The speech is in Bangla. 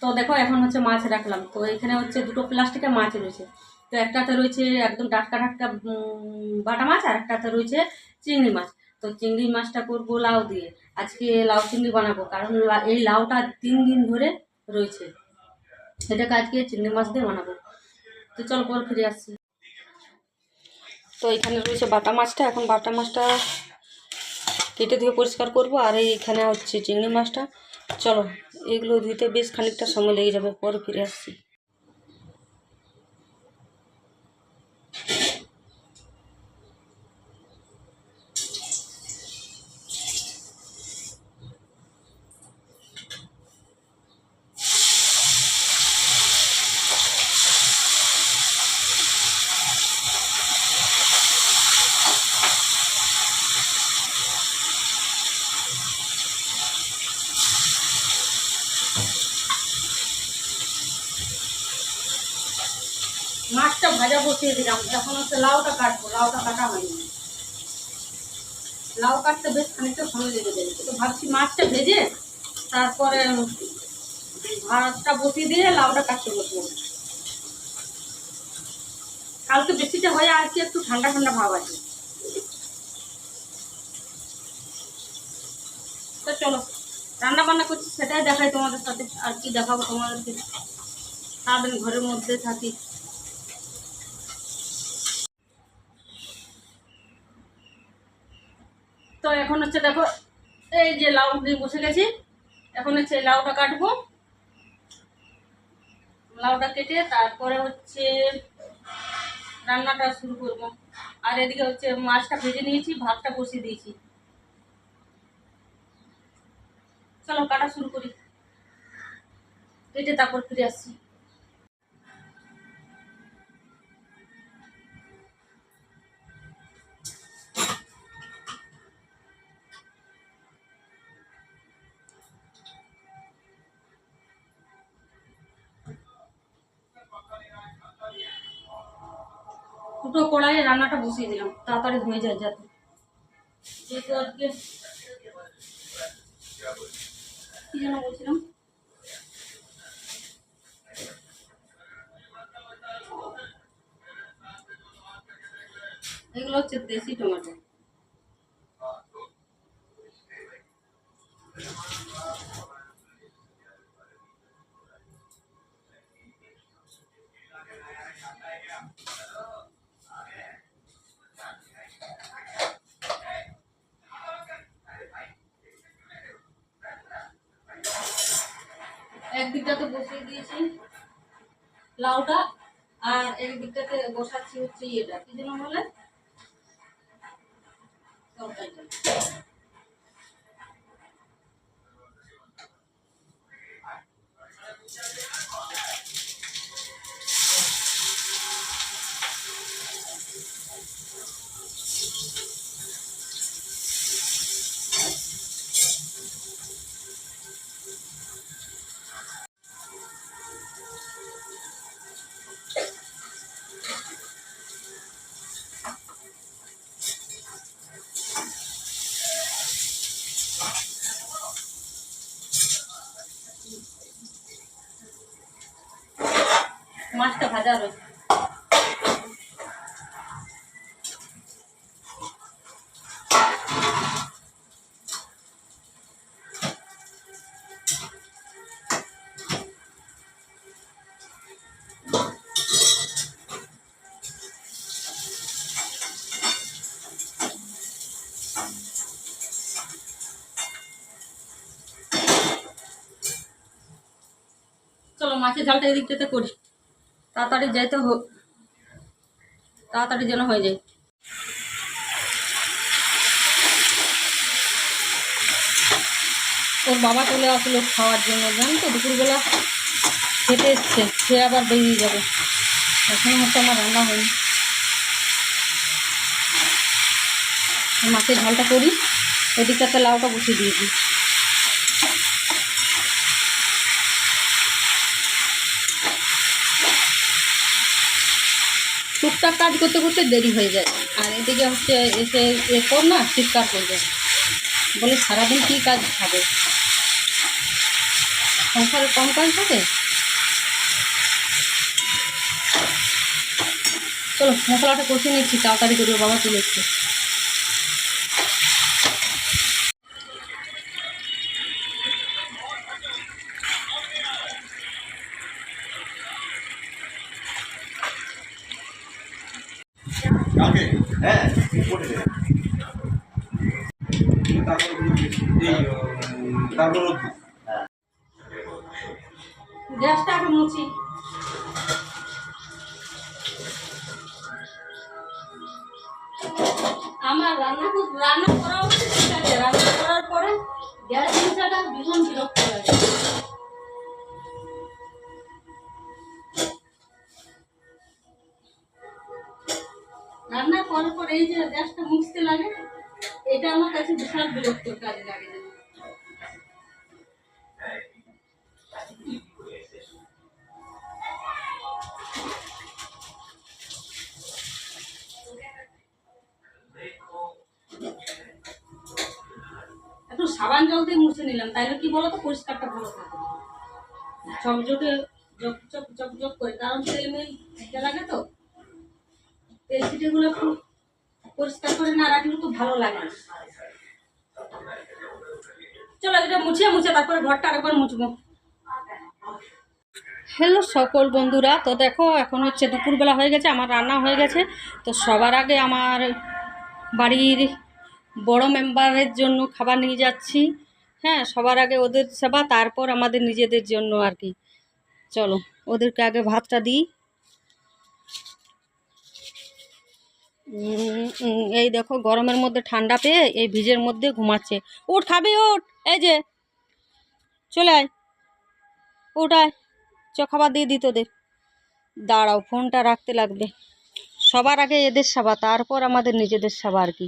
তো দেখো, এখন হচ্ছে মাছ রাখলাম। তো এখানে হচ্ছে দুটো প্লাস্টিকের মাছ রয়েছে। তো একটাতে রয়েছে একদম টাটকা টাটকা বাটা মাছ, আর একটাতে রয়েছে চিংড়ি মাছ। তো চিংড়ি মাছটা করব লাউ দিয়ে। আজকে লাউ চিংড়ি বানাবো, কারণ এই লাউটা তিন দিন ধরে রয়েছে। এটাকে আজকে চিংড়ি মাছ দিয়ে বানাবো। তো চল, পর ফিরে আসছি। তো এখানে রয়েছে বাটা মাছটা। এখন বাটা মাছটা কেটে ধুয়ে পরিষ্কার করব। আর এইখানে হচ্ছে চিংড়ি মাছটা। চলো। এগুলো ধুতে বেশ খানিকটা সময় লেগে যাবে পরে ফিরে আসছি ভাজা বসিয়ে দিলাম। এখন হচ্ছে লাউটা কাটবো। লাউটা কাটা হয়নি। লাউ কাটতে বেশ খানিকটা সময় লেগে যাবে তো ভাবছি মাছটা ভেজে তারপরে ভাতটা বসিয়ে দিয়ে লাউটা কাটতে বসবো। কালকে বেশিটা হয়ে আজকে একটু ঠান্ডা ঠান্ডা ভাব আছে। তো চলো, রান্না বান্না করছি সেটাই দেখাই তোমাদের সাথে। আর কি দেখাবো তোমাদেরকে? সারাদিন ঘরের মধ্যে থাকি। তো এখন হচ্ছে দেখো, এই যে লাউ দিয়ে বসে গেছি। এখন হচ্ছে লাউটা কাটবো। লাউটা কেটে তারপরে হচ্ছে রান্নাটা শুরু করব। আর এদিকে হচ্ছে মাছটা ভেজে নিয়েছি, ভাতটা বসিয়ে দিয়েছি। চলো, কাটা শুরু করি। কেটে তারপর ফিরে আসছি। দুটো কড়াইয়ে রান্নাটা বসিয়ে দিলাম। তাড়াতাড়ি হয়ে যায় যাতে। যেহেতু আজকে কি যেন বলছিলাম? এগুলো হচ্ছে দেশি টমেটো। একদিকটাতে বসিয়ে দিয়েছি লাউটা আর একদিকটাতে বসাচ্ছি হচ্ছে ইয়েটা। কি যেন বলে? মাছটা ভাজা রয়েছে চলো মাছের ঝালটা এদিকটাতে করি। তাড়াতাড়ি হোক। তাড়াতাড়ি যেন হয়ে যায়। ওর বাবা চলে আসলো খাওয়ার জন্য। জানো তো, দুপুরবেলা খেতে এসছে সে আবার বেরিয়ে যাবে। এখন হচ্ছে আমার রান্না হয়নি। মাছের ঝালটা করি ওদিকটাতে লাউটা বসিয়ে দিয়েছি। টুকটাক কাজ করতে করতে দেরি হয়ে যায়। আর এদিকে হচ্ছে এসে এ কর না চিৎকার করবে বলে সারাদিন কী কাজ থাকে সংসারে কম কাজ থাকে চলো মশলাটা কষিয়ে নিচ্ছি, তাড়াতাড়ি করে বাবা তুলেছে কালকে হ্যাঁ। তারপর গ্যাসটা আগে মুছি। আমার রান্না রান্না করা আছে। রান্না করার পরে গ্যাস মুছাটা ভীষণ বিরক্ত রান্না করার পর এই যে গ্যাসটা মুছতে লাগে, এটা আমার কাছে বিশাল বিরক্ত কাজে লাগে। একটু সাবান জল দিয়ে মুছে নিলাম, তাইলে কি বলতো? পরিষ্কারটা ভালো থাকে। চকচকে চক চক চক চক করে, কারণ তেল মেল লাগে তো একটু পরিষ্কার করে না রাখলে তো ভালো লাগে চলো এটা মুছিয়ে মুছে, তারপরে ঘরটা আরেকবার মুছবো। হ্যালো সকল বন্ধুরা, তো দেখো এখন হচ্ছে দুপুরবেলা হয়ে গেছে, আমার রান্না হয়ে গেছে। তো সবার আগে আমার বাড়ির বড় মেম্বারের জন্য খাবার নিয়ে যাচ্ছি। হ্যাঁ সবার আগে ওদের সেবা, তারপর আমাদের নিজেদের জন্য আর কি। চলো, ওদেরকে আগে ভাতটা দিই। এই দেখো গরমের মধ্যে ঠান্ডা পেয়ে এই ভিজের মধ্যে ঘুমাচ্ছে। উঠ খাবি, উঠ। এই যে, চলে আয়। উঠ আয়। চ, খাবার দিয়ে দিত ওদের দাঁড়াও, ফোনটা রাখতে লাগবে। সবার আগে এদের সেবা, তারপর আমাদের নিজেদের সেবা আর কি।